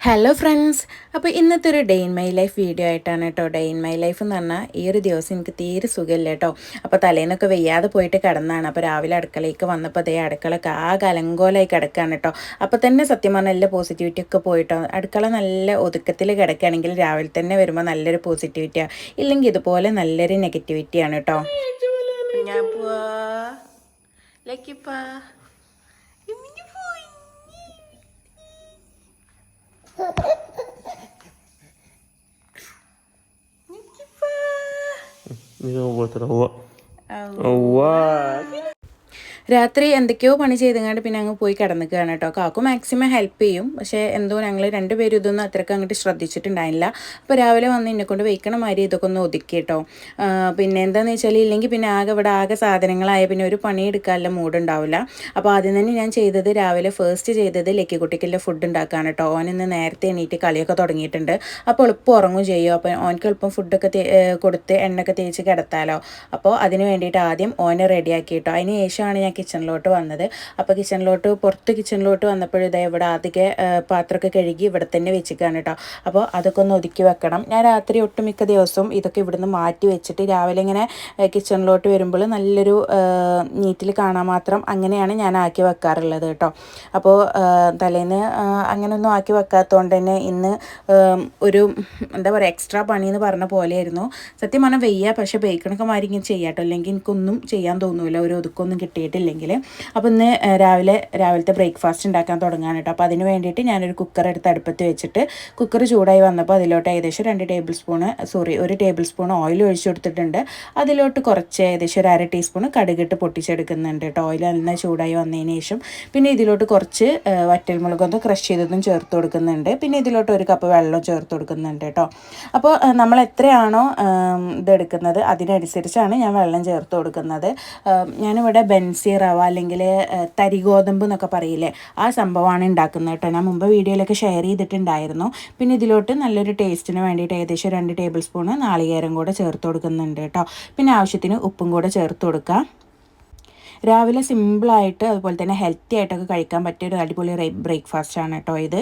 Hello friends അപ്പോൾ ഇന്നത്തെ ഒരു day in my life video ആയിട്ടാണ് കേട്ടോ ഡേ ഇൻ മൈ ലൈഫ് എന്ന് പറഞ്ഞാൽ ഈ ഒരു ദിവസം എനിക്ക് തീരെ സുഖമില്ല കേട്ടോ അപ്പോൾ തലേന്നൊക്കെ വെയ്യാതെ പോയിട്ട് കിടന്നാണ് അപ്പോൾ രാവിലെ അടുക്കളയ്ക്ക് വന്നപ്പോൾ അതേ അടുക്കളൊക്കെ ആ കലങ്കോലായി കിടക്കുകയാണ് കേട്ടോ അപ്പോൾ തന്നെ സത്യം പറഞ്ഞാൽ നല്ല പോസിറ്റിവിറ്റി ഒക്കെ പോയിട്ടോ. അടുക്കള നല്ല ഒതുക്കത്തിൽ കിടക്കുകയാണെങ്കിൽ രാവിലെ തന്നെ വരുമ്പോൾ നല്ലൊരു പോസിറ്റിവിറ്റിയാണ് ഇല്ലെങ്കിൽ ഇതുപോലെ നല്ലൊരു നെഗറ്റിവിറ്റിയാണ് കേട്ടോ ഞാൻ പോവാ. نجيبه نروت روق روق രാത്രി എന്തൊക്കെയോ പണി ചെയ്തങ്ങാണ്ട് പിന്നെ അങ്ങ് പോയി കിടന്നിക്കുകയാണ് കേട്ടോ. കാക്കു മാക്സിമം ഹെൽപ്പ് ചെയ്യും. പക്ഷേ എന്തോ ഞങ്ങൾ രണ്ടുപേരും ഇതൊന്നും അത്രയ്ക്ക് അങ്ങോട്ട് ശ്രദ്ധിച്ചിട്ടുണ്ടായില്ല അപ്പോൾ രാവിലെ വന്ന് എന്നെ കൊണ്ട് വെയ്ക്കണ മാതിരി ഇതൊക്കെ ഒന്ന് ഒതുക്കി കേട്ടോ. പിന്നെ എന്താണെന്ന് വെച്ചാൽ ഇല്ലെങ്കിൽ പിന്നെ ആകെ ഇവിടെ ആകെ സാധനങ്ങളായ പിന്നെ ഒരു പണി മൂഡ് ഉണ്ടാവില്ല. അപ്പോൾ ആദ്യം തന്നെ ഞാൻ ചെയ്തത് രാവിലെ ഫസ്റ്റ് ചെയ്തത് ലക്കിക്കുട്ടിക്കുള്ള ഫുഡ് ഉണ്ടാക്കുകയാണ് കേട്ടോ. ഓൻ ഇന്ന് നേരത്തെ എണീറ്റ് കളിയൊക്കെ തുടങ്ങിയിട്ടുണ്ട്. അപ്പോൾ എളുപ്പം ഉറങ്ങും ചെയ്യും. അപ്പോൾ ഓനക്ക് എളുപ്പം ഫുഡൊക്കെ കൊടുത്ത് എണ്ണയൊക്കെ തേച്ച് കിടത്താലോ. അപ്പോൾ അതിന് വേണ്ടിയിട്ട് ആദ്യം ഓനെ റെഡിയാക്കി കേട്ടോ. അതിന് ശേഷമാണ് ഞാൻ കിച്ചണിലോട്ട് വന്നത്. അപ്പോൾ കിച്ചണിലോട്ട് പുറത്ത് കിച്ചണിലോട്ട് വന്നപ്പോൾ ഇതേ ഇവിടെ അധികം പാത്രമൊക്കെ കഴുകി ഇവിടെ തന്നെ വെച്ചിക്കാണ് കേട്ടോ അപ്പോൾ അതൊക്കെ ഒന്ന് ഒതുക്കി വെക്കണം. ഞാൻ രാത്രി ഒട്ടുമിക്ക ദിവസവും ഇതൊക്കെ ഇവിടുന്ന് മാറ്റി വെച്ചിട്ട് രാവിലെ ഇങ്ങനെ കിച്ചണിലോട്ട് വരുമ്പോൾ നല്ലൊരു നീറ്റിൽ കാണാൻ മാത്രം അങ്ങനെയാണ് ഞാൻ ആക്കി വെക്കാറുള്ളത് കേട്ടോ അപ്പോൾ തലേന്ന് അങ്ങനെയൊന്നും ആക്കി വെക്കാത്തതുകൊണ്ട് തന്നെ ഇന്ന് ഒരു എന്താ പറയുക എക്സ്ട്രാ പണി എന്ന് പറഞ്ഞ പോലെയായിരുന്നു. സത്യം പറഞ്ഞാൽ വെയ്യ. പക്ഷേ ബേക്കണൊക്കെ മാറി ഇങ്ങനെ ചെയ്യാട്ടോ അല്ലെങ്കിൽ എനിക്കൊന്നും ചെയ്യാൻ തോന്നില്ല ഒരു ഒതുക്കൊന്നും കിട്ടിയിട്ടില്ല. ഇല്ലെങ്കിൽ അപ്പോൾ ഇന്ന് രാവിലെ രാവിലത്തെ ബ്രേക്ക്ഫാസ്റ്റ് ഉണ്ടാക്കാൻ തുടങ്ങാൻ കേട്ടോ. അപ്പോൾ അതിന് വേണ്ടിയിട്ട് ഞാനൊരു കുക്കർ എടുത്ത് അടുപ്പത്ത് വെച്ചിട്ട് കുക്കർ ചൂടായി വന്നപ്പോൾ അതിലോട്ട് ഏകദേശം രണ്ട് ടേബിൾ സ്പൂണ് സോറി ഒരു ടേബിൾ സ്പൂൺ ഓയിൽ ഒഴിച്ചു കൊടുത്തിട്ടുണ്ട്. അതിലോട്ട് കുറച്ച് ഏകദേശം ഒരു അര ടീസ്പൂൺ കടുകിട്ട് പൊട്ടിച്ചെടുക്കുന്നുണ്ട് കേട്ടോ. ഓയിൽ നല്ല ചൂടായി വന്നതിന് ശേഷം. പിന്നെ ഇതിലോട്ട് കുറച്ച് വറ്റൽമുളകൊന്ന് ക്രഷ് ചെയ്തതും ചേർത്ത് കൊടുക്കുന്നുണ്ട്. പിന്നെ ഇതിലോട്ട് ഒരു കപ്പ് വെള്ളം ചേർത്ത് കൊടുക്കുന്നുണ്ട് കേട്ടോ. അപ്പോൾ നമ്മൾ എത്രയാണോ ഇതെടുക്കുന്നത് അതിനനുസരിച്ചാണ് ഞാൻ വെള്ളം ചേർത്ത് കൊടുക്കുന്നത്. ഞാനിവിടെ ബെൻസി റവ അല്ലെങ്കിൽ തരിഗോതമ്പ് എന്നൊക്കെ പറയില്ലേ ആ സംഭവമാണ് ഉണ്ടാക്കുന്നത് കേട്ടോ. ഞാൻ മുമ്പ് വീഡിയോയിലൊക്കെ ഷെയർ ചെയ്തിട്ടുണ്ടായിരുന്നു. പിന്നെ ഇതിലോട്ട് നല്ലൊരു ടേസ്റ്റിന് വേണ്ടിയിട്ട് ഏകദേശം രണ്ട് ടേബിൾ സ്പൂണ് നാളികേരം കൂടെ ചേർത്ത് കൊടുക്കുന്നുണ്ട് കേട്ടോ. പിന്നെ ആവശ്യത്തിന് ഉപ്പും കൂടെ ചേർത്ത് കൊടുക്കുക രാവിലെ സിമ്പിളായിട്ട് അതുപോലെ തന്നെ ഹെൽത്തി ആയിട്ടൊക്കെ കഴിക്കാൻ പറ്റിയ ഒരു അടിപൊളി ബ്രേക്ക്ഫാസ്റ്റ് ആണ് കേട്ടോ ഇത്.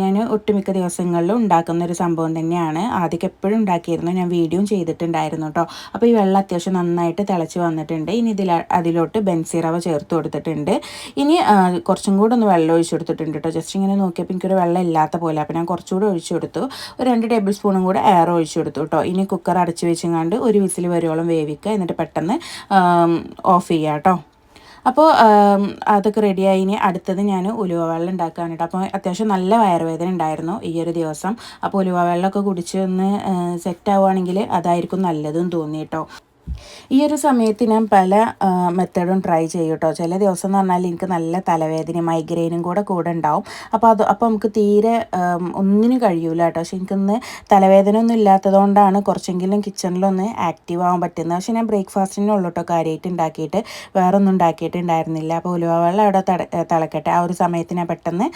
ഞാൻ ഒട്ടുമിക്ക ദിവസങ്ങളിലും ഉണ്ടാക്കുന്ന ഒരു സംഭവം തന്നെയാണ്. ആദ്യമൊക്കെ എപ്പോഴും ഉണ്ടാക്കിയിരുന്നു. ഞാൻ വീഡിയോ ചെയ്തിട്ടുണ്ടായിരുന്നു കേട്ടോ. അപ്പോൾ ഈ വെള്ളം അത്യാവശ്യം നന്നായിട്ട് തിളച്ച് വന്നിട്ടുണ്ട്. ഇനി ഇതിൽ അതിലോട്ട് ബെൻസിറവ ചേർത്ത് കൊടുത്തിട്ടുണ്ട്. ഇനി കുറച്ചും കൂടെ ഒന്ന് വെള്ളം ഒഴിച്ചു കൊടുത്തിട്ടുണ്ട് കേട്ടോ. ജസ്റ്റ് ഇങ്ങനെ നോക്കിയപ്പോൾ എനിക്കൊരു വെള്ളം ഇല്ലാത്ത പോലെ. അപ്പോൾ ഞാൻ കുറച്ചുകൂടെ ഒഴിച്ചു കൊടുത്തു. ഒരു രണ്ട് ടേബിൾ സ്പൂണും കൂടെ എയർ ഒഴിച്ചു കൊടുത്തു കേട്ടോ. ഇനി കുക്കർ അടച്ച് വെച്ചെങ്ങാണ്ട് ഒരു വിസിൽ വരുവോളം വേവിക്കുക. എന്നിട്ട് പെട്ടെന്ന് ഓഫ് ചെയ്യുക കേട്ടോ. അപ്പോൾ അതൊക്കെ റെഡിയായി ഇനി അടുത്തത് ഞാൻ ഉലുവ വെള്ളം ഉണ്ടാക്കാനായിട്ട് അപ്പോൾ അത്യാവശ്യം നല്ല വയറുവേദന ഉണ്ടായിരുന്നു ഈ ഒരു ദിവസം. അപ്പോൾ ഉലുവ വെള്ളമൊക്കെ കുടിച്ച് ഒന്ന് സെറ്റ് ആവുകയാണെങ്കിൽ അതായിരിക്കും നല്ലതെന്ന് തോന്നി കേട്ടോ. ഈ ഒരു സമയത്ത് ഞാൻ പല മെത്തേഡും ട്രൈ ചെയ്യും കേട്ടോ ചില ദിവസം എന്ന് പറഞ്ഞാൽ എനിക്ക് നല്ല തലവേദന മൈഗ്രെയിനും കൂടെ കൂടെ ഉണ്ടാവും. അപ്പോൾ അത് അപ്പോൾ നമുക്ക് തീരെ ഒന്നിനും കഴിയൂല കേട്ടോ. പക്ഷെ എനിക്കിന്ന് തലവേദന ഒന്നും ഇല്ലാത്തതുകൊണ്ടാണ് കുറച്ചെങ്കിലും കിച്ചണിലൊന്ന് ആക്റ്റീവ് ആവാൻ പറ്റുന്നത്. പക്ഷെ ഞാൻ ബ്രേക്ക്ഫാസ്റ്റിനുള്ളൂ കേട്ടോ കാര്യമായിട്ട് ഉണ്ടാക്കിയിട്ട്. വേറെ ഒന്നും ഉണ്ടാക്കിയിട്ടുണ്ടായിരുന്നില്ല അപ്പോൾ ഉലുവ വെള്ളം അവിടെ തിളക്കട്ടെ. ആ ഒരു സമയത്ത് ഞാൻ പെട്ടെന്ന്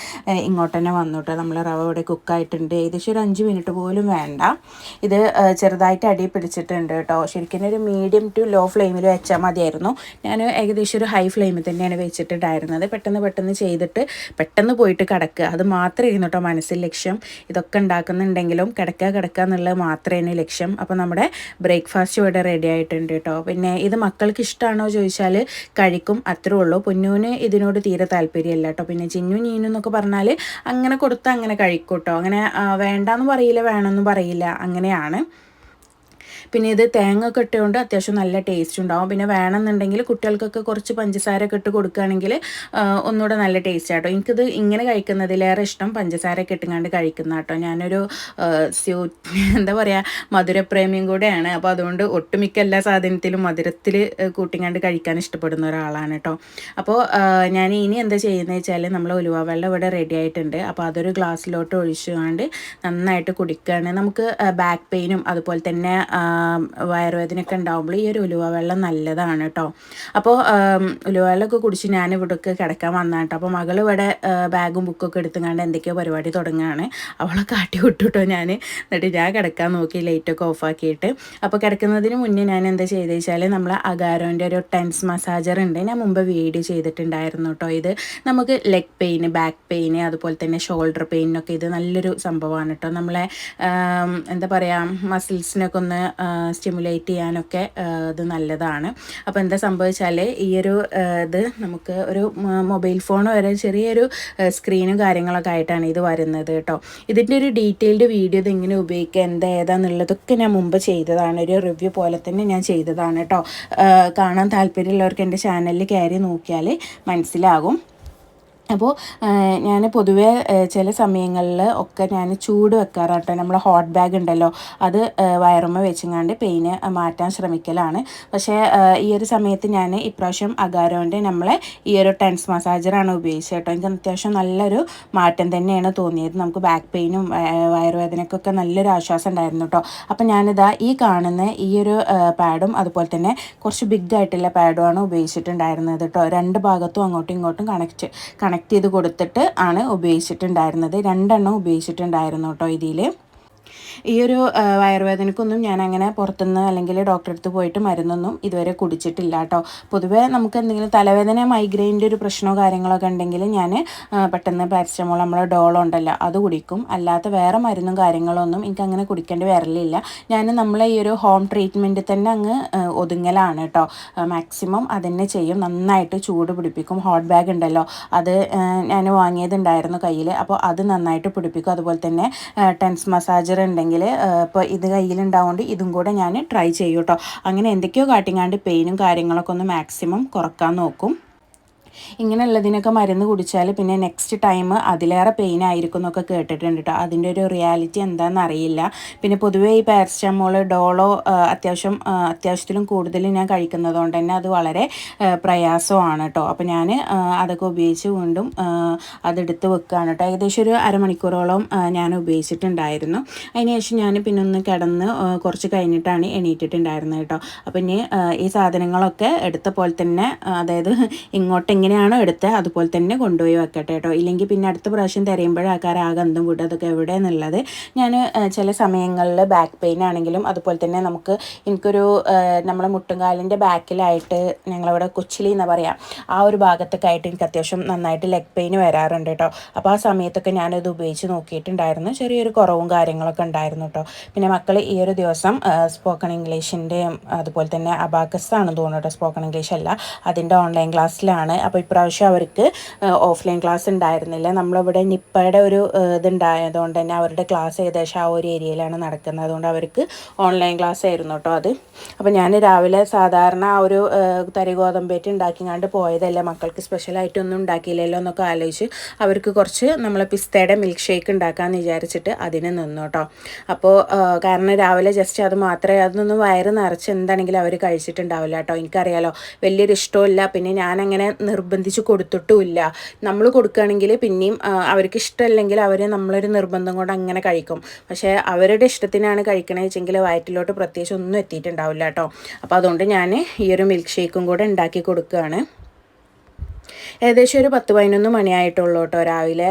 ഇങ്ങോട്ട് തന്നെ വന്നു കേട്ടോ. നമ്മൾ റവ ഇവിടെ കുക്കായിട്ടുണ്ട് ഏകദേശം ഒരു അഞ്ച് മിനിറ്റ് പോലും വേണ്ട. ഇത് ചെറുതായിട്ട് അടി പിടിച്ചിട്ടുണ്ട് കേട്ടോ. ശരിക്കും ഒരു മീഡിയം ടു ലോ ഫ്ലെയിമിൽ വെച്ചാൽ മതിയായിരുന്നു. ഞാൻ ഏകദേശം ഒരു ഹൈ ഫ്ലെയിമിൽ തന്നെയാണ് വെച്ചിട്ടുണ്ടായിരുന്നത്. പെട്ടെന്ന് പെട്ടെന്ന് ചെയ്തിട്ട് പെട്ടെന്ന് പോയിട്ട് കിടക്കുക. അത് മാത്രമായിരുന്നു കേട്ടോ മനസ്സിൽ ലക്ഷ്യം. ഇതൊക്കെ ഉണ്ടാക്കുന്നുണ്ടെങ്കിലും കിടക്കുക കിടക്കുക എന്നുള്ളത് മാത്രമേ ലക്ഷ്യം. അപ്പോൾ നമ്മുടെ ബ്രേക്ക്ഫാസ്റ്റ് ഇവിടെ റെഡി ആയിട്ടുണ്ട് കേട്ടോ പിന്നെ ഇത് മക്കൾക്ക് ഇഷ്ടമാണോ ചോദിച്ചാൽ കഴിക്കും. അത്രേ ഉള്ളൂ. പൊന്നൂന് ഇതിനോട് തീരെ താല്പര്യമല്ല കേട്ടോ പിന്നെ ചിന്നു നീനു എന്നൊക്കെ പറഞ്ഞാൽ അങ്ങനെ കൊടുത്താൽ അങ്ങനെ കഴിക്കും കേട്ടോ അങ്ങനെ വേണ്ടാന്ന് പറയില്ല വേണമെന്ന് പറയില്ല. അങ്ങനെയാണ്. പിന്നെ ഇത് തേങ്ങ ഒക്കെ ഇട്ടുകൊണ്ട് അത്യാവശ്യം നല്ല ടേസ്റ്റ് ഉണ്ടാവും. പിന്നെ വേണമെന്നുണ്ടെങ്കിൽ കുട്ടികൾക്കൊക്കെ കുറച്ച് പഞ്ചസാര ഇട്ട് കൊടുക്കുകയാണെങ്കിൽ ഒന്നുകൂടെ നല്ല ടേസ്റ്റ് ആട്ടോ. എനിക്കിത് ഇങ്ങനെ കഴിക്കുന്നതിലേറെ ഇഷ്ടം പഞ്ചസാര ഇട്ടുകൊണ്ട് കഴിക്കുന്ന കേട്ടോ ഞാനൊരു സ്യൂ എന്താ പറയുക മധുരപ്രേമിയും കൂടെയാണ്. അപ്പോൾ അതുകൊണ്ട് ഒട്ടുമിക്ക എല്ലാ സാധനത്തിലും മധുരത്തിൽ കൂട്ടിങ്ങാണ്ട് കഴിക്കാൻ ഇഷ്ടപ്പെടുന്ന ഒരാളാണ് കേട്ടോ. അപ്പോൾ ഞാൻ ഇനി എന്താ ചെയ്യുന്നത് വെച്ചാൽ നമ്മൾ ഉലുവ വെള്ളം ഇവിടെ റെഡി ആയിട്ടുണ്ട്. അപ്പോൾ അതൊരു ഗ്ലാസ്സിലോട്ട് ഒഴിച്ചുകൊണ്ട് നന്നായിട്ട് കുടിക്കുകയാണ് നമുക്ക് ബാക്ക് പെയിനും അതുപോലെ തന്നെ വയറുവേദനയൊക്കെ ഉണ്ടാകുമ്പോൾ ഈ ഒരു ഉലുവ വെള്ളം നല്ലതാണ് കേട്ടോ. അപ്പോൾ ഉലുവ വെള്ളമൊക്കെ കുടിച്ച് ഞാൻ ഇവിടേക്ക് കിടക്കാൻ വന്നതാണ് കേട്ടോ. അപ്പോൾ മകൾ ഇവിടെ ബാഗും ബുക്കൊക്കെ എടുത്തുകൊണ്ട് എന്തൊക്കെയോ പരിപാടി തുടങ്ങുകയാണ്. അവളെ കാട്ടി വിട്ടു കേട്ടോ ഞാൻ. എന്നിട്ട് ഞാൻ കിടക്കാൻ നോക്കി ലൈറ്റൊക്കെ ഓഫാക്കിയിട്ട് അപ്പോൾ കിടക്കുന്നതിന് മുന്നേ ഞാൻ എന്താ ചെയ്തത് വെച്ചാൽ നമ്മൾ അഗാരോന്റെ ഒരു ടെൻസ് മസാജർ ഉണ്ട്. ഞാൻ മുമ്പ് വീഡിയോ ചെയ്തിട്ടുണ്ടായിരുന്നു കേട്ടോ. ഇത് നമുക്ക് ലെഗ് പെയിന് ബാക്ക് പെയിന് അതുപോലെ തന്നെ ഷോൾഡർ പെയിനൊക്കെ ഇത് നല്ലൊരു സംഭവമാണ് കേട്ടോ. നമ്മളെ എന്താ പറയുക മസിൽസിനൊക്കെ ഒന്ന് സ്റ്റിമുലേറ്റ് ചെയ്യാനൊക്കെ ഇത് നല്ലതാണ്. അപ്പോൾ എന്താ സംഭവിച്ചാൽ ഈ ഒരു ഇത് നമുക്ക് ഒരു മൊബൈൽ ഫോൺ വരെ ചെറിയൊരു സ്ക്രീനും കാര്യങ്ങളൊക്കെ ആയിട്ടാണ് ഇത് വരുന്നത് കേട്ടോ. ഇതിന്റെ ഒരു ഡീറ്റെയിൽഡ് വീഡിയോ ഇത് എങ്ങനെ ഉപയോഗിക്കുക എന്താ ഏതാന്നുള്ളതൊക്കെ ഞാൻ മുമ്പ് ചെയ്തതാണ്. ഒരു റിവ്യൂ പോലെ തന്നെ ഞാൻ ചെയ്തതാണ് കേട്ടോ. കാണാൻ താല്പര്യമുള്ളവർക്ക് എന്റെ ചാനലിൽ കയറി നോക്കിയാൽ മനസ്സിലാകും. അപ്പോൾ ഞാൻ പൊതുവേ ചില സമയങ്ങളിൽ ഒക്കെ ഞാൻ ചൂട് വെക്കാറാട്ടോ. നമ്മൾ ഹോട്ട് ബാഗ് ഉണ്ടല്ലോ അത് വയറുമ്മ വെച്ചങ്ങാണ്ട് പെയിന് മാറ്റാൻ ശ്രമിക്കലാണ്. പക്ഷേ ഈ ഒരു സമയത്ത് ഞാൻ ഇപ്രാവശ്യം അഗാരോന്റെ നമ്മളെ ഈ ഒരു ടെൻസ് മസാജറാണ് ഉപയോഗിച്ചത് കേട്ടോ എനിക്ക് അത്യാവശ്യം നല്ലൊരു മാറ്റം തന്നെയാണ് തോന്നിയത്. നമുക്ക് ബാക്ക് പെയിനും വയറുവേദനയ്ക്കൊക്കെ നല്ലൊരു ആശ്വാസം ഉണ്ടായിരുന്നു കേട്ടോ. അപ്പം ഞാനിതാ ഈ കാണുന്ന ഈ ഒരു പാഡും അതുപോലെ തന്നെ കുറച്ച് ബിഗ് ആയിട്ടുള്ള പാഡുമാണ് ഉപയോഗിച്ചിട്ടുണ്ടായിരുന്നത് കേട്ടോ. രണ്ട് ഭാഗത്തും അങ്ങോട്ടും ഇങ്ങോട്ടും കണക്റ്റ് കണക്ട് ചെയ്ത് കൊടുത്തിട്ട് ആണ് ഉപയോഗിച്ചിട്ടുണ്ടായിരുന്നത്. രണ്ടെണ്ണം ഉപയോഗിച്ചിട്ടുണ്ടായിരുന്നു കേട്ടോ ഇതിൽ ഈ ഒരു വയറുവേദനക്കൊന്നും ഞാൻ അങ്ങനെ പുറത്തുനിന്ന് അല്ലെങ്കിൽ ഡോക്ടറെ അടുത്ത് പോയിട്ട് മരുന്നൊന്നും ഇതുവരെ കുടിച്ചിട്ടില്ല കേട്ടോ. പൊതുവേ നമുക്ക് എന്തെങ്കിലും തലവേദന മൈഗ്രെയിന്റെ ഒരു പ്രശ്നമോ കാര്യങ്ങളൊക്കെ ഉണ്ടെങ്കിൽ ഞാൻ പെട്ടെന്ന് പാരസ്റ്റമോൾ നമ്മളെ ഡോളോ ഉണ്ടല്ലോ അത് കുടിക്കും. അല്ലാത്ത വേറെ മരുന്നും കാര്യങ്ങളൊന്നും എനിക്ക് അങ്ങനെ കുടിക്കേണ്ടി വരലില്ല. ഞാൻ നമ്മളെ ഈ ഒരു ഹോം ട്രീറ്റ്മെന്റ് തന്നെ അങ്ങ് ഒതുങ്ങലാണ് കേട്ടോ. മാക്സിമം അതന്നെ ചെയ്യും. നന്നായിട്ട് ചൂട് പിടിപ്പിക്കും. ഹോട്ട് ബാഗ് ഉണ്ടല്ലോ അത് ഞാൻ വാങ്ങിയതുണ്ടായിരുന്നു കയ്യിൽ അപ്പോൾ അത് നന്നായിട്ട് പിടിപ്പിക്കും. അതുപോലെ തന്നെ ടെൻസ് മസാജർ ഉണ്ടെങ്കിൽ ഇപ്പോൾ ഇത് കയ്യിലുണ്ടാവുകൊണ്ട് ഇതും കൂടെ ഞാൻ ട്രൈ ചെയ്യൂട്ടോ. അങ്ങനെ എന്തൊക്കെയോ കാട്ടിങ്ങാണ്ട് പെയിനും കാര്യങ്ങളൊക്കെ ഒന്ന് മാക്സിമം കുറയ്ക്കാൻ നോക്കും. ഇങ്ങനെയുള്ളതിനൊക്കെ മരുന്ന് കുടിച്ചാൽ പിന്നെ നെക്സ്റ്റ് ടൈം അതിലേറെ പെയിൻ ആയിരിക്കും എന്നൊക്കെ കേട്ടിട്ടുണ്ട് കേട്ടോ അതിന്റെ ഒരു റിയാലിറ്റി എന്താണെന്ന് അറിയില്ല പിന്നെ പൊതുവേ ഈ പാരസ്റ്റമോൾ ഡോളോ അത്യാവശ്യം അത്യാവശ്യത്തിലും കൂടുതൽ ഞാൻ കഴിക്കുന്നതുകൊണ്ട് തന്നെ അത് വളരെ പ്രയാസമാണ് കേട്ടോ അപ്പോൾ ഞാൻ അതൊക്കെ ഉപയോഗിച്ച് വീണ്ടും അതെടുത്ത് വെക്കുകയാണ് കേട്ടോ ഏകദേശം ഒരു അരമണിക്കൂറോളം ഞാൻ ഉപയോഗിച്ചിട്ടുണ്ടായിരുന്നു. അതിനുശേഷം ഞാൻ പിന്നെ ഒന്ന് കിടന്ന് കുറച്ച് കഴിഞ്ഞിട്ടാണ് എണീറ്റിട്ടുണ്ടായിരുന്നത് കേട്ടോ അപ്പം ഇനി ഈ സാധനങ്ങളൊക്കെ എടുത്ത പോലെ തന്നെ അതായത് ഇങ്ങോട്ട് എങ്ങനെയാണോ എടുത്തത് അതുപോലെ തന്നെ കൊണ്ടുപോയി വെക്കട്ടെ കേട്ടോ. ഇല്ലെങ്കിൽ പിന്നെ അടുത്ത പ്രാവശ്യം തിരയുമ്പോഴേ ആൾക്കാർ ആ ഗന്ധം കൂട്ടും അതൊക്കെ എവിടെയെന്നുള്ളത് ഞാൻ ചില സമയങ്ങളിൽ ബാക്ക് പെയിൻ ആണെങ്കിലും അതുപോലെ തന്നെ നമുക്ക് എനിക്കൊരു നമ്മുടെ മുട്ടുംകാലിന്റെ ബാക്കിലായിട്ട് ഞങ്ങളവിടെ കൊച്ചിലി എന്ന് പറയാം ആ ഒരു ഭാഗത്തൊക്കെ ആയിട്ട് എനിക്ക് അത്യാവശ്യം നന്നായിട്ട് ലെഗ് പെയിൻ വരാറുണ്ട് കേട്ടോ. അപ്പോൾ ആ സമയത്തൊക്കെ ഞാനത് ഉപയോഗിച്ച് നോക്കിയിട്ടുണ്ടായിരുന്നു. ചെറിയൊരു കുറവും കാര്യങ്ങളൊക്കെ ഉണ്ടായിരുന്നു കേട്ടോ. പിന്നെ മക്കൾ ഈ ഒരു ദിവസം സ്പോക്കൺ ഇംഗ്ലീഷിന്റെയും അതുപോലെ തന്നെ അബാക്കസ് ആണെന്ന് തോന്നുന്നു കേട്ടോ. സ്പോക്കൺ ഇംഗ്ലീഷ് അല്ല. അതിന്റെ ഓൺലൈൻ ക്ലാസ്സിലാണ് അപ്പോൾ ഇപ്രാവശ്യം അവർക്ക് ഓഫ്ലൈൻ ക്ലാസ് ഉണ്ടായിരുന്നില്ല. നമ്മളിവിടെ നിപ്പയുടെ ഒരു ഇതുണ്ടായതുകൊണ്ട് തന്നെ അവരുടെ ക്ലാസ് ഏകദേശം ആ ഒരു ഏരിയയിലാണ് നടക്കുന്നത്. അതുകൊണ്ട് അവർക്ക് ഓൺലൈൻ ക്ലാസ് ആയിരുന്നു കേട്ടോ അത്. അപ്പോൾ ഞാൻ രാവിലെ സാധാരണ ആ ഒരു തരി ഗോതമ്പേറ്റ് ഉണ്ടാക്കിങ്ങാണ്ട് പോയതല്ല. മക്കൾക്ക് സ്പെഷ്യലായിട്ടൊന്നും ഉണ്ടാക്കിയില്ലല്ലോ എന്നൊക്കെ ആലോചിച്ച് അവർക്ക് കുറച്ച് നമ്മൾ പിസ്തയുടെ മിൽക്ക് ഷേക്ക് ഉണ്ടാക്കാമെന്ന് വിചാരിച്ചിട്ട് അതിന് നിന്നു കേട്ടോ. അപ്പോൾ കാരണം രാവിലെ ജസ്റ്റ് അത് മാത്രമേ അതൊന്നും വയറ് നിറച്ച് എന്താണെങ്കിലും അവർ കഴിച്ചിട്ടുണ്ടാവില്ല കേട്ടോ. എനിക്കറിയാലോ വലിയൊരു ഇഷ്ടമില്ല പിന്നെ ഞാനങ്ങനെ നിർബന്ധിച്ച് കൊടുത്തിട്ടുമില്ല. നമ്മൾ കൊടുക്കുകയാണെങ്കിൽ പിന്നെയും അവർക്ക് ഇഷ്ടമല്ലെങ്കിൽ അവർ നമ്മളൊരു നിർബന്ധം കൊണ്ട് അങ്ങനെ കഴിക്കും. പക്ഷേ അവരുടെ ഇഷ്ടത്തിനാണ് കഴിക്കണത് വെച്ചെങ്കിൽ വയറ്റിലോട്ട് പ്രത്യേകിച്ച് ഒന്നും എത്തിയിട്ടുണ്ടാവില്ല കേട്ടോ. അപ്പോൾ അതുകൊണ്ട് ഞാൻ ഈ ഒരു മിൽക്ക് ഷേക്കും കൂടെ ഉണ്ടാക്കി കൊടുക്കുകയാണ്. ഏകദേശം ഒരു പത്ത് പതിനൊന്ന് മണിയായിട്ടുള്ളൂ കേട്ടോ രാവിലെ.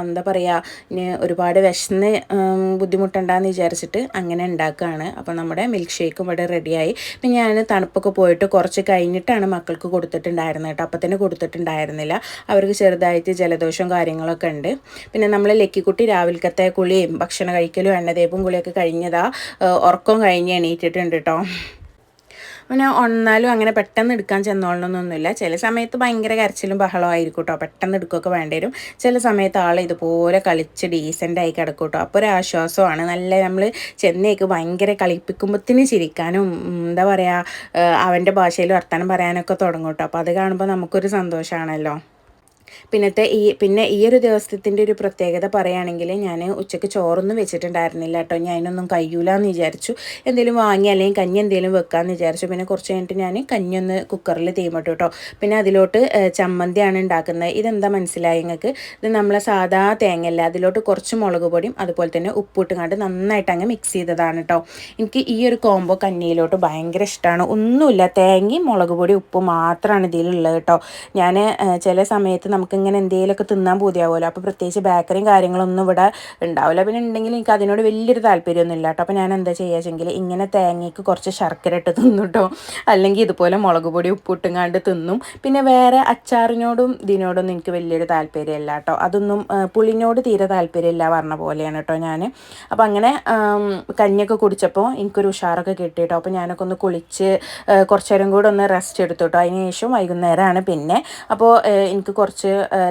എന്താ പറയുക ഇനി ഒരുപാട് വിശന്ന് ബുദ്ധിമുട്ടുണ്ടാന്ന് വിചാരിച്ചിട്ട് അങ്ങനെ ഉണ്ടാക്കുകയാണ് അപ്പോൾ നമ്മുടെ മിൽക്ക് ഷേക്കും ഇവിടെ റെഡിയായി പിന്നെ ഞാൻ തണുപ്പൊക്കെ പോയിട്ട് കുറച്ച് കഴിഞ്ഞിട്ടാണ് മക്കൾക്ക് കൊടുത്തിട്ടുണ്ടായിരുന്നത് കേട്ടോ. അപ്പം തന്നെ കൊടുത്തിട്ടുണ്ടായിരുന്നില്ല. അവർക്ക് ചെറുതായിട്ട് ജലദോഷവും കാര്യങ്ങളൊക്കെ ഉണ്ട്. പിന്നെ നമ്മൾ ലക്കിക്കുട്ടി രാവിലത്തെ കുളിയും ഭക്ഷണം കഴിക്കലും എണ്ണതേപ്പും കുളിയൊക്കെ കഴിഞ്ഞതാ ഉറക്കം കഴിഞ്ഞ് എണീറ്റിട്ടുണ്ട് കേട്ടോ. പിന്നെ ഒന്നാലും അങ്ങനെ പെട്ടെന്ന് എടുക്കാൻ ചെന്നോളണമെന്നൊന്നുമില്ല ചില സമയത്ത് ഭയങ്കര കരച്ചിലും ബഹളമായിരിക്കും കേട്ടോ പെട്ടെന്ന് എടുക്കുകയൊക്കെ വേണ്ടി വരും. ചില സമയത്ത് ആൾ ഇതുപോലെ കളിച്ച് ഡീസന്റ് ആയി കിടക്കും കേട്ടോ അപ്പോൾ ഒരു ആശ്വാസമാണ്. നല്ല നമ്മൾ ചെന്നേക്ക് ഭയങ്കര കളിപ്പിക്കുമ്പത്തിന് ചിരിക്കാനും എന്താ പറയുക അവന്റെ ഭാഷയിൽ വർത്തമാനം പറയാനൊക്കെ തുടങ്ങും കേട്ടോ അപ്പോൾ അത് കാണുമ്പോൾ നമുക്കൊരു സന്തോഷമാണല്ലോ പിന്നത്തെ ഈ പിന്നെ ഈ ഒരു ദിവസത്തിന്റെ ഒരു പ്രത്യേകത പറയുകയാണെങ്കിൽ ഞാൻ ഉച്ചയ്ക്ക് ചോറൊന്നും വെച്ചിട്ടുണ്ടായിരുന്നില്ല കേട്ടോ ഞാൻ അതിനൊന്നും കഴിയൂല എന്ന് വിചാരിച്ചു. എന്തെങ്കിലും വാങ്ങി അല്ലെങ്കിൽ കഞ്ഞി എന്തെങ്കിലും വെക്കാമെന്ന് വിചാരിച്ചു. പിന്നെ കുറച്ച് കഴിഞ്ഞിട്ട് ഞാൻ കഞ്ഞി ഒന്ന് കുക്കറിൽ തീമിട്ടു കേട്ടോ പിന്നെ അതിലോട്ട് ചമ്മന്തിയാണ് ഉണ്ടാക്കുന്നത്. ഇതെന്താ മനസ്സിലായി നിങ്ങൾക്ക് ഇത് നമ്മളെ സാധാ തേങ്ങയല്ല? അതിലോട്ട് കുറച്ച് മുളക് പൊടിയും അതുപോലെ തന്നെ ഉപ്പിട്ട് കണ്ട് നന്നായിട്ട് അങ്ങ് മിക്സ് ചെയ്തതാണ് കേട്ടോ എനിക്ക് ഈ ഒരു കോംബോ കഞ്ഞിയിലോട്ട് ഭയങ്കര ഇഷ്ടമാണ് ഒന്നുമില്ല. തേങ്ങയും മുളക് പൊടി ഉപ്പ് മാത്രമാണ് ഇതിലുള്ളത് കേട്ടോ ഞാൻ ചില സമയത്ത് നമുക്കിങ്ങനെ എന്തെങ്കിലുമൊക്കെ തിന്നാൻ പൂതിയാവുമല്ലോ. അപ്പോൾ പ്രത്യേകിച്ച് ബേക്കറിയും കാര്യങ്ങളൊന്നും ഇവിടെ ഉണ്ടാവില്ല. പിന്നെ ഉണ്ടെങ്കിൽ എനിക്ക് അതിനോട് വലിയൊരു താല്പര്യമൊന്നുമില്ല കേട്ടോ. അപ്പോൾ ഞാൻ എന്താ ചെയ്യുക വെച്ചെങ്കിൽ ഇങ്ങനെ തേങ്ങയ്ക്ക് കുറച്ച് ശർക്കര ഇട്ട് തിന്നും കേട്ടോ. അല്ലെങ്കിൽ ഇതുപോലെ മുളക് പൊടി ഉപ്പിട്ടുങ്ങാണ്ട് തിന്നും. പിന്നെ വേറെ അച്ചാറിനോടും ഇതിനോടൊന്നും എനിക്ക് വലിയൊരു താല്പര്യമില്ല കേട്ടോ. അതൊന്നും പുളിനോട് തീരെ താല്പര്യമില്ല പറഞ്ഞ പോലെയാണ് കേട്ടോ ഞാൻ അപ്പോൾ അങ്ങനെ കഞ്ഞൊക്കെ കുടിച്ചപ്പോൾ എനിക്കൊരു ഉഷാറൊക്കെ കിട്ടി കേട്ടോ. അപ്പോൾ ഞാനൊക്കെ ഒന്ന് കുളിച്ച് കുറച്ച് നേരം കൂടെ ഒന്ന് റെസ്റ്റ് എടുത്തു കേട്ടോ. അതിന് ശേഷം വൈകുന്നേരമാണ് പിന്നെ. അപ്പോൾ എനിക്ക് കുറച്ച്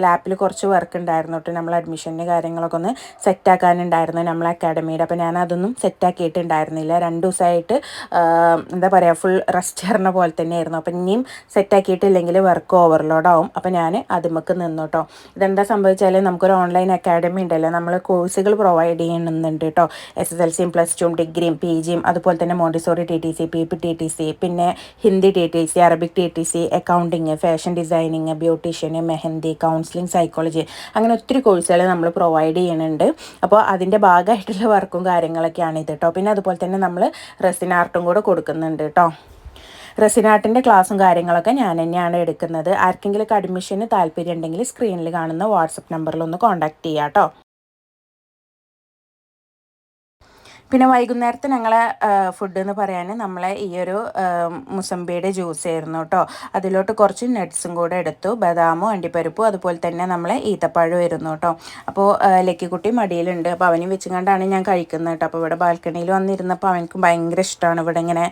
ലാപ്പിൽ കുറച്ച് വർക്ക് ഉണ്ടായിരുന്നു കേട്ടോ നമ്മൾ അഡ്മിഷന്റെ കാര്യങ്ങളൊക്കെ ഒന്ന് സെറ്റാക്കാനുണ്ടായിരുന്നു നമ്മളെ അക്കാഡമിയുടെ അപ്പോൾ ഞാൻ അതൊന്നും സെറ്റാക്കിയിട്ടുണ്ടായിരുന്നില്ല രണ്ട് ദിവസമായിട്ട് എന്താ പറയുക ഫുൾ റെസ്റ്റ് പോലെ തന്നെയായിരുന്നു. അപ്പോൾ ഇനിയും സെറ്റാക്കിയിട്ടില്ലെങ്കിൽ വർക്ക് ഓവർലോഡാവും അപ്പോൾ ഞാൻ അതിമക്ക് നിന്നു കേട്ടോ ഇതെന്താ സംഭവിച്ചാൽ നമുക്കൊരു ഓൺലൈൻ അക്കാഡമി ഉണ്ടല്ലോ. നമ്മൾ കോഴ്സുകൾ പ്രൊവൈഡ് ചെയ്യുന്നുണ്ട് കേട്ടോ എസ് എസ് എൽ സിയും പ്ലസ് ടുവും ഡിഗ്രിയും പി ജിയും അതുപോലെ തന്നെ Montessori T T C P P T T C പിന്നെ Hindi T T C Arabic T T C accounting fashion designing beautician mehndi counselling psychology അങ്ങനെ ഒത്തിരി കോഴ്സുകൾ നമ്മൾ പ്രൊവൈഡ് ചെയ്യുന്നുണ്ട്. അപ്പോൾ അതിന്റെ ഭാഗമായിട്ടുള്ള വർക്കും കാര്യങ്ങളൊക്കെയാണ് ഇത് കേട്ടോ പിന്നെ അതുപോലെ തന്നെ നമ്മൾ റെസിൻ ആർട്ടും കൂടെ കൊടുക്കുന്നുണ്ട് കേട്ടോ റെസിനാട്ടിന്റെ ക്ലാസ്സും കാര്യങ്ങളൊക്കെ ഞാൻ തന്നെയാണ് എടുക്കുന്നത്. ആർക്കെങ്കിലും അഡ്മിഷന് താല്പര്യം ഉണ്ടെങ്കിൽ സ്ക്രീനിൽ കാണുന്ന വാട്സപ്പ് നമ്പറിൽ ഒന്ന് കോൺടാക്ട് ചെയ്യാം കേട്ടോ പിന്നെ വൈകുന്നേരത്തെ ഞങ്ങളെ ഫുഡ് എന്ന് പറയാൻ നമ്മളെ ഈ ഒരു മുസമ്പിയുടെ ജ്യൂസ് ആയിരുന്നു കേട്ടോ അതിലോട്ട് കുറച്ച് നട്ട്സും കൂടെ എടുത്തു. ബദാമോ അണ്ടിപ്പരിപ്പും അതുപോലെ തന്നെ നമ്മളെ ഈത്തപ്പഴം ആയിരുന്നു കേട്ടോ അപ്പോൾ ലക്കിക്കുട്ടി മടിയിലുണ്ട്. അപ്പോൾ അവനും വെച്ചുകൊണ്ടാണ് ഞാൻ കഴിക്കുന്നത് കേട്ടോ അപ്പോൾ ഇവിടെ ബാൽക്കണിയിൽ വന്നിരുന്നപ്പോൾ അവനക്ക് ഭയങ്കര ഇഷ്ടമാണ് ഇവിടെ ഇങ്ങനെ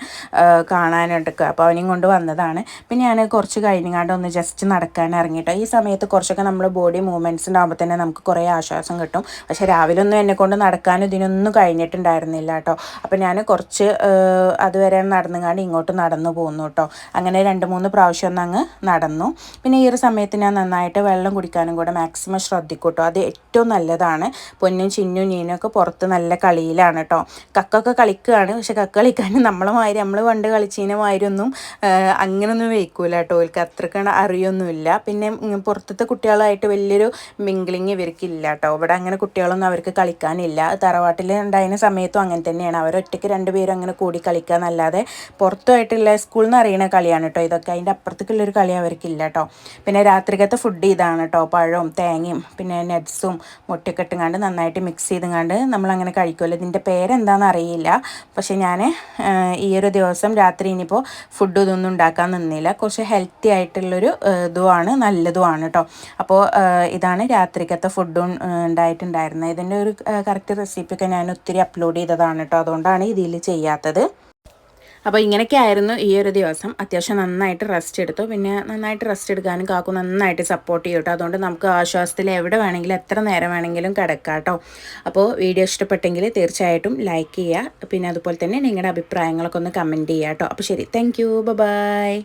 കാണാനെടുക്കുക അപ്പോൾ അവനെയും കൊണ്ട് വന്നതാണ്. പിന്നെ ഞാൻ കുറച്ച് കഴിഞ്ഞാണ്ട് ഒന്ന് ജസ്റ്റ് നടക്കാൻ ഇറങ്ങിയിട്ടോ ഈ സമയത്ത് കുറച്ചൊക്കെ നമ്മൾ ബോഡി മൂവ്മെന്റ്സ് ഉണ്ടാകുമ്പോൾ തന്നെ നമുക്ക് കുറേ ആശ്വാസം കിട്ടും. പക്ഷേ രാവിലെ ഒന്നും എന്നെ കൊണ്ട് നടക്കാനും ഇതിനൊന്നും കഴിഞ്ഞിട്ടുണ്ടായിരുന്നില്ല കേട്ടോ അപ്പോൾ ഞാൻ കുറച്ച് അതുവരെ നടന്നുകാണ്ട് ഇങ്ങോട്ട് നടന്നു പോകുന്നു കേട്ടോ അങ്ങനെ രണ്ട് മൂന്ന് പ്രാവശ്യം ഒന്ന് അങ്ങ് നടന്നു. പിന്നെ ഈ ഒരു സമയത്ത് ഞാൻ നന്നായിട്ട് വെള്ളം കുടിക്കാനും കൂടെ മാക്സിമം ശ്രദ്ധിക്കൂട്ടോ കേട്ടോ അത് ഏറ്റവും നല്ലതാണ്. പൊന്നും ചിന്നും നീനും ഒക്കെ പുറത്ത് നല്ല കളിയിലാണ് കേട്ടോ കക്കൊക്കെ കളിക്കുകയാണ് പക്ഷെ കക്ക കളിക്കാൻ നമ്മളെ മാതിരി നമ്മൾ പണ്ട് കളിച്ചതിനെ മാതിരി ഒന്നും ഏഹ്, അങ്ങനൊന്നും വയ്ക്കൂല കേട്ടോ ഓൽക്ക് അത്രക്കാണ് അറിയൊന്നുമില്ല. പിന്നെ പുറത്തത്തെ കുട്ടികളായിട്ട് വലിയൊരു മിങ്കിളിങ് ഇവർക്കില്ല കേട്ടോ ഇവിടെ അങ്ങനെ കുട്ടികളൊന്നും അവർക്ക് കളിക്കാനില്ല. തറവാട്ടിൽ ഉണ്ടായിരുന്ന സമയത്തും അങ്ങനെ തന്നെയാണ്. അവരൊറ്റയ്ക്ക് രണ്ടുപേരും അങ്ങനെ കൂടി കളിക്കുക എന്നല്ലാതെ പുറത്തുമായിട്ടുള്ള സ്കൂളിൽ നിന്ന് അറിയണ കളിയാണ് കേട്ടോ ഇതൊക്കെ. അതിന്റെ അപ്പുറത്തേക്കുള്ളൊരു കളി അവർക്കില്ല കേട്ടോ പിന്നെ രാത്രിക്കത്തെ ഫുഡ് ഇതാണ് കേട്ടോ പഴവും തേങ്ങയും പിന്നെ നെറ്റ്സും മുട്ടയൊക്കെ ഇട്ടുങ്ങാണ്ട് നന്നായിട്ട് മിക്സ് ചെയ്തുങ്ങാണ്ട് നമ്മളങ്ങനെ കഴിക്കുമല്ലോ ഇതിന്റെ പേരെന്താണെന്ന് അറിയില്ല. പക്ഷേ ഞാൻ ഈ ഒരു ദിവസം രാത്രി ഇനിയിപ്പോൾ ഫുഡ് ഇതൊന്നും ഉണ്ടാക്കാൻ നിന്നില്ല. കുറച്ച് ഹെൽത്തി ആയിട്ടുള്ളൊരു ഇതുമാണ് നല്ലതുമാണ് കേട്ടോ അപ്പോൾ ഇതാണ് രാത്രിക്കത്തെ ഫുഡും ഉണ്ടായിട്ടുണ്ടായിരുന്നത്. ഇതിന്റെ ഒരു കറക്റ്റ് റെസിപ്പിയൊക്കെ ഞാൻ ഒത്തിരി അപ്ലോഡ് ചെയ്തതാണ് കേട്ടോ. അതുകൊണ്ടാണ് ഇതിൽ ചെയ്യാത്തത്. അപ്പോൾ ഇങ്ങനെയൊക്കെ ആയിരുന്നു ഈ ഒരു ദിവസം. അത്യാവശ്യം നന്നായിട്ട് റെസ്റ്റ് എടുത്തു. പിന്നെ നന്നായിട്ട് റെസ്റ്റ് എടുക്കാനും കാക്കു നന്നായിട്ട് സപ്പോർട്ട് ചെയ്യും കേട്ടോ. അതുകൊണ്ട് നമുക്ക് ആശ്വാസത്തിൽ എവിടെ വേണമെങ്കിലും എത്ര നേരം വേണമെങ്കിലും കിടക്കാം കേട്ടോ. അപ്പോൾ വീഡിയോ ഇഷ്ടപ്പെട്ടെങ്കിൽ തീർച്ചയായിട്ടും ലൈക്ക് ചെയ്യുക. പിന്നെ അതുപോലെ തന്നെ നിങ്ങളുടെ അഭിപ്രായങ്ങളൊക്കെ ഒന്ന് കമന്റ് ചെയ്യുക കേട്ടോ. അപ്പോൾ ശരി. Thank you by